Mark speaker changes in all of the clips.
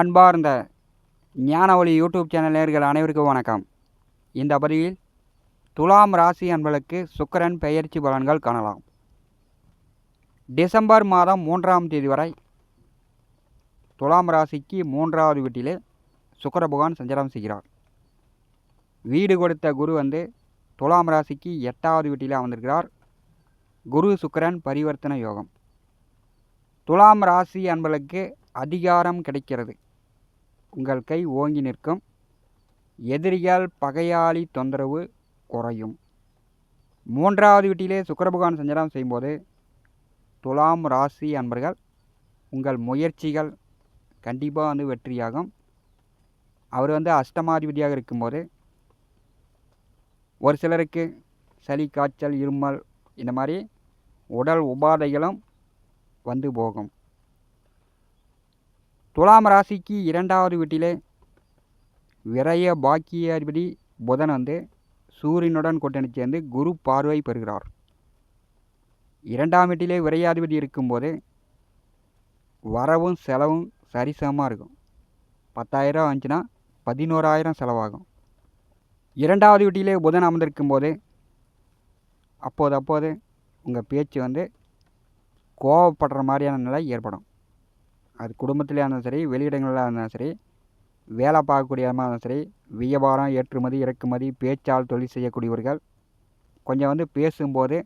Speaker 1: அன்பார்ந்த ஞானவழி YouTube channel நேர்கள் அனைவருக்கும் வணக்கம். இந்த பதிவில் துலாம் ராசி அன்பர்களுக்கு சுக்கரன் பெயர்ச்சி பலன்கள் காணலாம். டிசம்பர் மாதம் மூன்றாம் தேதி வரை துலாம் ராசிக்கு மூன்றாவது வீட்டிலே சுக்கர பகவான் சஞ்சாரம் செய்கிறார். வீடு கொடுத்த குரு வந்து துலாம் ராசிக்கு எட்டாவது வீட்டிலே அமர்ந்திருக்கிறார். குரு சுக்கரன் பரிவர்த்தன யோகம். துலாம் ராசி அன்பர்களுக்கு அதிகாரம் கிடைக்கிறது. உங்கள் கை ஓங்கி நிற்கும். எதிரிகள் பகையாளி தொந்தரவு குறையும். மூன்றாவது வீட்டிலே சுக்கரபகவான் சஞ்சாரம் செய்யும்போது துலாம் ராசி அன்பர்கள் உங்கள் முயற்சிகள் கண்டிப்பாக வந்து வெற்றியாகும். அவர் வந்து அஷ்டமாதிபதியாக இருக்கும்போது ஒரு சிலருக்கு சளி காய்ச்சல் இருமல் இந்த மாதிரி உடல் உபாதைகளும் வந்து போகும். துலாம் ராசிக்கு இரண்டாவது வீட்டிலே விரய பாக்கியாதிபதி புதன் வந்து சூரியனுடன் கூட்டணி சேர்ந்து குரு பார்வை பெறுகிறார். இரண்டாம் வீட்டிலே விரையாதிபதி இருக்கும்போது வரவும் செலவும் சரிசமமாக இருக்கும். பத்தாயிரம் வந்துச்சுன்னா பதினோராயிரம் செலவாகும். இரண்டாவது வீட்டிலே புதன் அமர்ந்திருக்கும் போது அப்போது அப்போது உங்கள் பேச்சு வந்து கோவப்படுற மாதிரியான நிலை ஏற்படும். அது குடும்பத்திலே இருந்தாலும் சரி வெளியிடங்களாக இருந்தாலும் சரி வேலை பார்க்கக்கூடிய இடமா இருந்தாலும் சரி வியாபாரம் ஏற்றுமதி இறக்குமதி பேச்சால் தொழில் செய்யக்கூடியவர்கள் கொஞ்சம் வந்து பேசும்போது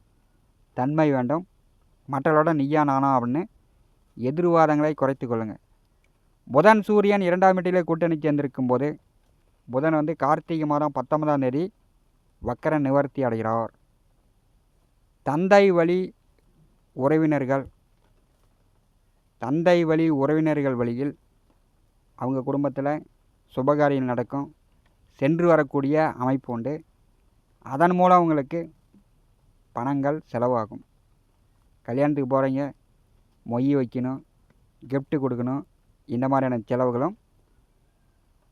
Speaker 1: தன்மை வேண்டும். மற்றவர்களோட நீயா நானா அப்படின்னு எதிர்வாதங்களை குறைத்து கொள்ளுங்கள் புதன் சூரியன் இரண்டாம் வீட்டிலே கூட்டணி சேர்ந்திருக்கும் போது புதன் வந்து கார்த்திகை மாதம் பத்தொன்பதாம் தேதி வக்கர நிவர்த்தி அடைகிறார். தந்தை வழி உறவினர்கள் தந்தை வழி உறவினர்கள் வழியில் அவங்க குடும்பத்தில் சுபகாரியம் நடக்கும். சென்று வரக்கூடிய அமைப்பு உண்டு. அதன் மூலம் அவங்களுக்கு பணங்கள் செலவாகும். கல்யாணத்துக்கு போகிறீங்க மொய் வைக்கணும் கிஃப்ட்டு கொடுக்கணும் இந்த மாதிரியான செலவுகளும்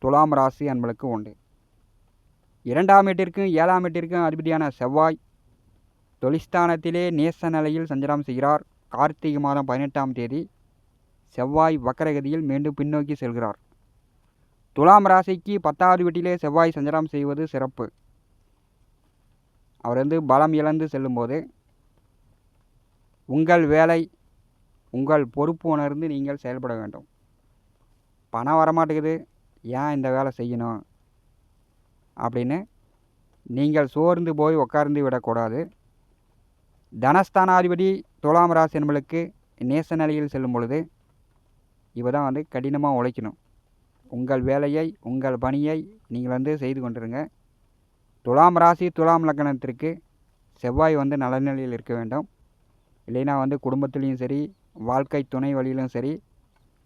Speaker 1: துலாம் ராசி அன்பளுக்கு உண்டு. இரண்டாம் வீட்டிற்கும் ஏழாம் வீட்டிற்கும் அதிபதியான செவ்வாய் தொழிஸ்தானத்திலே நேச நிலையில் சஞ்சலம் செய்கிறார். கார்த்திகை மாதம் பதினெட்டாம் தேதி செவ்வாய் வக்கரகதியில் மீண்டும் பின்னோக்கி செல்கிறார். துலாம் ராசிக்கு பத்தாவது வீட்டிலே செவ்வாய் சஞ்சாரம் செய்வது சிறப்பு. அவர் வந்து பலம் இழந்து செல்லும்போது உங்கள் வேலை உங்கள் பொறுப்பு உணர்ந்து நீங்கள் செயல்பட வேண்டும். பணம் வரமாட்டேங்குது. ஏன் இந்த வேலை செய்யணும்? அப்படின்னு நீங்கள் சோர்ந்து போய் உட்கார்ந்து விடக்கூடாது. தனஸ்தானாதிபதி துலாம் ராசி என்பளுக்கு நேச நிலையில் செல்லும் பொழுது இப்போ தான் வந்து கடினமாக உழைக்கணும். உங்கள் வேலையை உங்கள் பணியை நீங்கள் வந்து செய்து கொண்டிருங்க. துலாம் ராசி துலாம் லக்கணத்திற்கு செவ்வாய் வந்து நல்ல நிலையில் இருக்க வேண்டும். இல்லைன்னா வந்து குடும்பத்துலேயும் சரி வாழ்க்கை துணை வழியிலும் சரி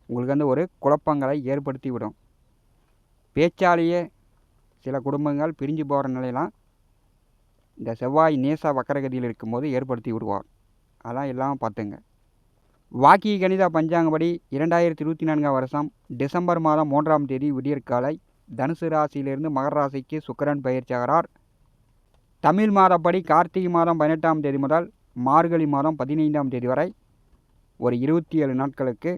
Speaker 1: உங்களுக்கு வந்து ஒரு குழப்பங்களை ஏற்படுத்தி விடும் பேச்சாலேயே சில குடும்பங்கள் பிரிஞ்சு போகிற நிலையெல்லாம் இந்த செவ்வாய் நேச வக்கரகதியில் இருக்கும்போது ஏற்படுத்தி விடுவார். அதான் எல்லாம் பார்த்துங்க. வாக்கிய கணித பஞ்சாங்கப்படி இரண்டாயிரத்தி இருபத்தி நான்காம் வருஷம் டிசம்பர் மாதம் மூன்றாம் தேதி விடியற்காலை தனுசு ராசியிலிருந்து மகர ராசிக்கு சுக்கரன் பயிற்சியாகிறார் தமிழ் மாதப்படி கார்த்திகை மாதம் பதினெட்டாம் தேதி முதல் மார்கழி மாதம் பதினைந்தாம் தேதி வரை ஒரு இருபத்தி ஏழு நாட்களுக்கு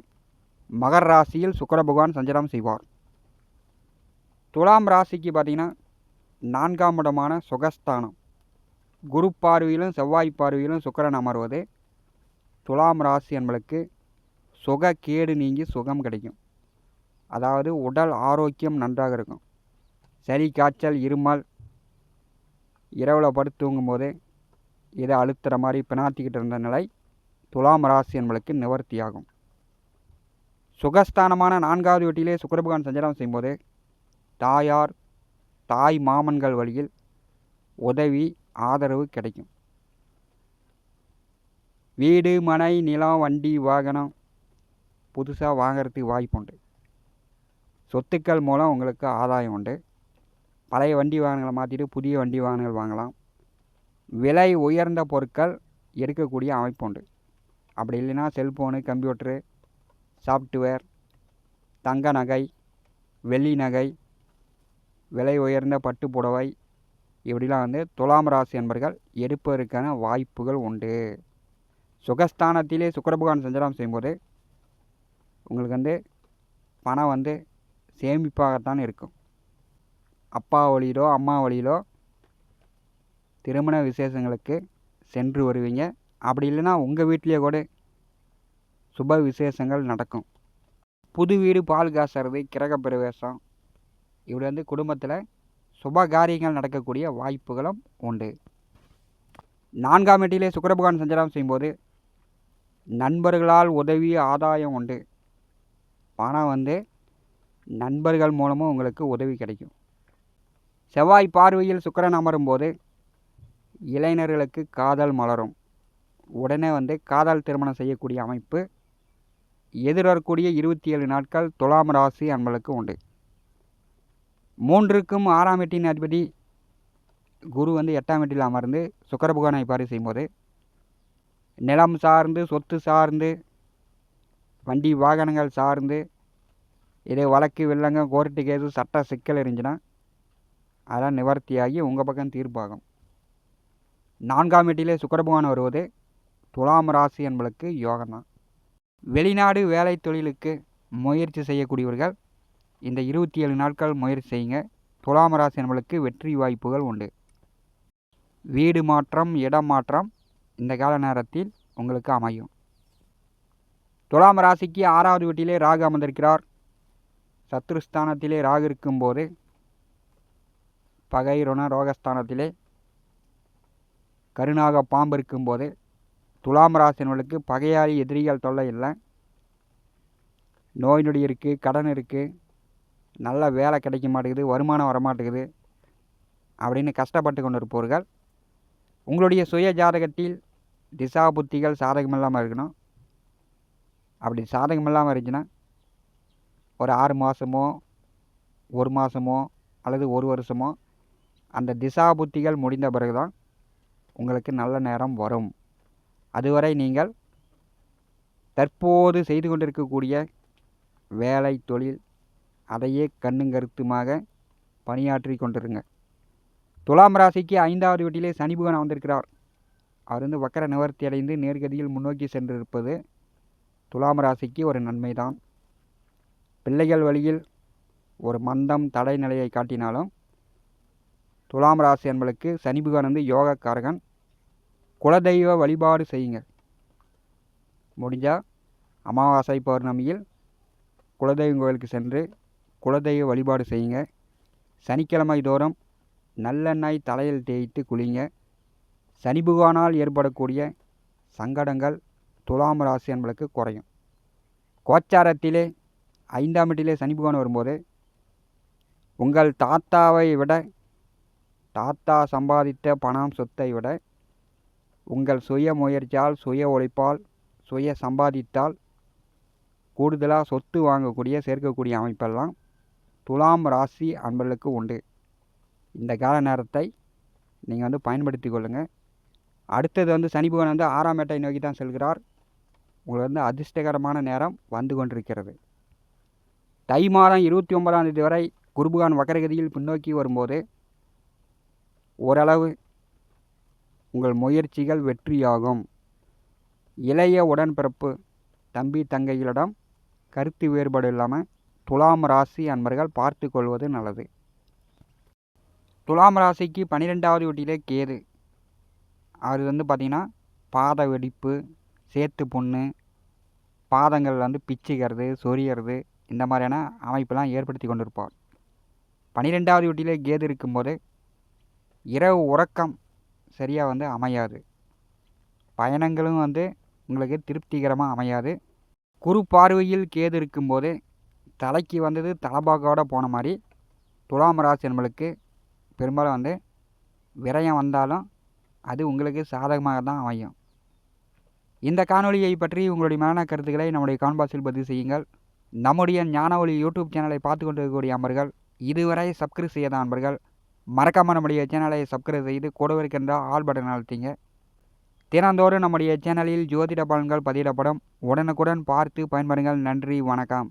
Speaker 1: மகர ராசியில் சுக்கர பகவான் சஞ்சாரம் செய்வார். துலாம் ராசிக்கு பார்த்தீங்கன்னா நான்காம் இடமான சுகஸ்தானம். குரு பார்வையிலும் செவ்வாய் பார்வையிலும் சுக்கரன் அமர்வது. துலாம் ராசி என்பளுக்கு சுக கேடு நீங்கி சுகம் கிடைக்கும். அதாவது உடல் ஆரோக்கியம் நன்றாக இருக்கும். சளி காய்ச்சல் இருமல் இரவில் படுத்து தூங்கும்போது இதை அழுத்துற மாதிரி பிணாத்திக்கிட்டு இருந்த நிலை துலாம் ராசி என்பளுக்கு நிவர்த்தியாகும். சுகஸ்தானமான நான்காவது வீட்டிலே சுக்கிரபகவான் சஞ்சாரம் செய்யும்போது தாயார் தாய் மாமன்கள் வழியில் உதவி ஆதரவு கிடைக்கும். வீடு மனை நிலம் வண்டி வாகனம் புதுசாக வாங்கிறதுக்கு வாய்ப்பு உண்டு. சொத்துக்கள் மூலம் உங்களுக்கு ஆதாயம் உண்டு. பழைய வண்டி வாகனங்களை மாற்றிட்டு புதிய வண்டி வாகனங்கள் வாங்கலாம். விலை உயர்ந்த பொருட்கள் எடுக்கக்கூடிய அமைப்பு உண்டு. அப்படி இல்லைன்னா செல்ஃபோனு கம்ப்யூட்ரு சாஃப்ட்வேர் தங்க நகை வெள்ளி நகை விலை உயர்ந்த பட்டு புடவை இப்படிலாம் வந்து துலாம் ராசி என்பர்கள் எடுப்பதற்கான வாய்ப்புகள் உண்டு. சுகஸ்தானத்திலே சுக்கரபகவான் சஞ்சாரம் செய்யும்போது உங்களுக்கு வந்து பணம் வந்து சேமிப்பாகத்தான் இருக்கும். அப்பா வழியிலோ அம்மா வழியிலோ திருமண விசேஷங்களுக்கு சென்று வருவீங்க. அப்படி இல்லைன்னா உங்கள் வீட்டிலேயே கூட சுப விசேஷங்கள் நடக்கும். புது வீடு பால் காசுறது கிரக பிரவேசம் இப்படி வந்து குடும்பத்தில் சுப காரியங்கள் நடக்கக்கூடிய வாய்ப்புகளும் உண்டு. நான்காம் வீட்டிலே சுக்கரபகவான் சஞ்சாரம் செய்யும்போது நண்பர்களால் உதவி ஆதாயம் உண்டு. பணம் வந்து நண்பர்கள் மூலமும் உங்களுக்கு உதவி கிடைக்கும். செவ்வாய் பார்வையில் சுக்கரன் அமரும்போது இளைஞர்களுக்கு காதல் மலரும். உடனே வந்து காதல் திருமணம் செய்யக்கூடிய அமைப்பு எதிர்வரக்கூடிய இருபத்தி ஏழு நாட்கள் துலாம் ராசி அன்பளுக்கு உண்டு. மூன்றுக்கும் ஆறாம் வீட்டின் அதிபதி குரு வந்து எட்டாம் வீட்டில் அமர்ந்து சுக்கர புகானை பாரி செய்யும்போது நிலம் சார்ந்து சொத்து சார்ந்து வண்டி வாகனங்கள் சார்ந்து இதே வழக்கு வில்லங்க கோர்ட்டு கேஸு சட்ட சிக்கல் இருந்துச்சுன்னா அதெல்லாம் நிவர்த்தியாகி உங்கள் பக்கம் தீர்ப்பாகும். நான்காம் வீட்டிலே சுக்கரபகவான் வருவது துலாம் ராசி என்பளுக்கு யோகம்தான். வெளிநாடு வேலை தொழிலுக்கு முயற்சி செய்யக்கூடியவர்கள் இந்த இருபத்தி ஏழு நாட்கள் முயற்சி செய்யுங்க. துலாம் ராசி என்பளுக்கு வெற்றி வாய்ப்புகள் உண்டு. வீடு மாற்றம் இடம் மாற்றம் இந்த கால நேரத்தில் உங்களுக்கு அமையும். துலாம் ராசிக்கு ஆறாவது வீட்டிலே ராகு அமர்ந்திருக்கிறார். சத்ருஸ்தானத்திலே ராகு இருக்கும்போது பகை ருண ரோகஸ்தானத்திலே கருணாக பாம்பு இருக்கும்போது துலாம் ராசினர்களுக்கு பகையாளி எதிரிகள் தொல்லை இல்லை. நோய் நொடி இருக்குது கடன் இருக்குது நல்ல வேலை கிடைக்க மாட்டேங்குது வருமானம் வரமாட்டேங்குது அப்படின்னு கஷ்டப்பட்டு கொண்டு இருப்பவர்கள் உங்களுடைய சுய ஜாதகத்தில் திசா புத்திகள் சாதகம் இல்லாமல் இருக்கணும். அப்படி சாதகம் இல்லாமல் இருந்துச்சுன்னா ஒரு ஆறு மாதமோ ஒரு மாதமோ அல்லது ஒரு வருஷமோ அந்த திசா புத்திகள் முடிந்த பிறகு தான் உங்களுக்கு நல்ல நேரம் வரும். அதுவரை நீங்கள் தற்போது செய்து கொண்டிருக்கக்கூடிய வேலை தொழில் அதையே கண்ணும் கருத்துமாக பணியாற்றி கொண்டிருங்க. துலாம் ராசிக்கு ஐந்தாவது வீட்டிலே சனி புகன் வந்திருக்கிறார் அவர் வந்து வக்கர நிவர்த்தி அடைந்து நேர்கதியில் முன்னோக்கி சென்றிருப்பது துலாம் ராசிக்கு ஒரு நன்மைதான். பிள்ளைகள் வழியில் ஒரு மந்தம் தடை நிலையை காட்டினாலும் துலாம் ராசி என்பளுக்கு சனி புகன் வந்து யோகக்காரகன். குலதெய்வ வழிபாடு செய்யுங்க முடிஞ்சால் அமாவாசை பௌர்ணமியில் குலதெய்வம் கோவிலுக்கு சென்று குலதெய்வ வழிபாடு செய்யுங்க சனிக்கிழமை தோறும் நல்லெண்ணெய் தலையில் தேய்த்து குளிங்க. சனி பகவானால் ஏற்படக்கூடிய சங்கடங்கள் துலாம் ராசி என்பளுக்கு குறையும். கோச்சாரத்திலே ஐந்தாம் வீட்டிலே சனி பகவான் வரும்போது உங்கள் தாத்தாவை விட தாத்தா சம்பாதித்த பணம் சொத்தை விட உங்கள் சுய முயற்சியால் சுய உழைப்பால் சுய சம்பாதித்தால் கூடுதலாக சொத்து வாங்கக்கூடிய சேர்க்கக்கூடிய அமைப்பெல்லாம் துலாம் ராசி அன்பர்களுக்கு உண்டு. இந்த கால நேரத்தை நீங்கள் வந்து பயன்படுத்தி கொள்ளுங்கள் அடுத்தது வந்து சனி பகவான் வந்து ஆறாம் மேட்டை நோக்கி தான் செல்கிறார். உங்களுக்கு வந்து அதிர்ஷ்டகரமான நேரம் வந்து கொண்டிருக்கிறது. தை மாதம் இருபத்தி ஒன்பதாம் தேதி வரை குருபகான் வக்கரகதியில் பின்னோக்கி வரும்போது ஓரளவு உங்கள் முயற்சிகள் வெற்றியாகும். இளைய உடன்பிறப்பு தம்பி தங்கைகளிடம் கருத்து வேறுபாடு இல்லாமல் துலாம் ராசி அன்பர்கள் பார்த்து கொள்வது நல்லது. துலாம் ராசிக்கு பன்னிரெண்டாவது வீட்டிலே கேது. அவர் வந்து பார்த்திங்கன்னா பாத வெடிப்பு சேத்து புண்ணு பாதங்கள் வந்து பிச்சுக்கிறது சொரியறது இந்த மாதிரியான அமைப்பெல்லாம் ஏற்படுத்தி கொண்டிருப்பார். பன்னிரெண்டாவது வீட்டிலே கேது இருக்கும்போது இரவு உறக்கம் சரியாக வந்து அமையாது. பயணங்களும் வந்து உங்களுக்கு திருப்திகரமாக அமையாது. குறு பார்வையில் கேது இருக்கும்போது தலைக்கு வந்தது தலைபாக்கோட போன மாதிரி துலாம் ராசி நம்மளுக்கு பெரும்பாலும் வந்து விரயம் வந்தாலும் அது உங்களுக்கு சாதகமாக தான் அமையும். இந்த காணொலியை பற்றி உங்களுடைய மரண கருத்துக்களை நம்முடைய கான்பாஸில் பதிவு செய்யுங்கள். நம்முடைய ஞான ஒளி யூடியூப் சேனலை பார்த்து கொண்டிருக்கக்கூடிய அன்பர்கள் இதுவரை சப்ஸ்கிரைப் செய்யாத அன்பர்கள் மறக்காமல் நம்முடைய சேனலை சப்ஸ்கிரைப் செய்து கூட இருக்கின்ற ஆல் பட்டன் அழுத்திங்க. தினந்தோறும் நம்முடைய சேனலில் ஜோதிட பலன்கள் பதிவிடப்படும். உடனுக்குடன் பார்த்து பயன்பெறுங்கள் நன்றி வணக்கம்.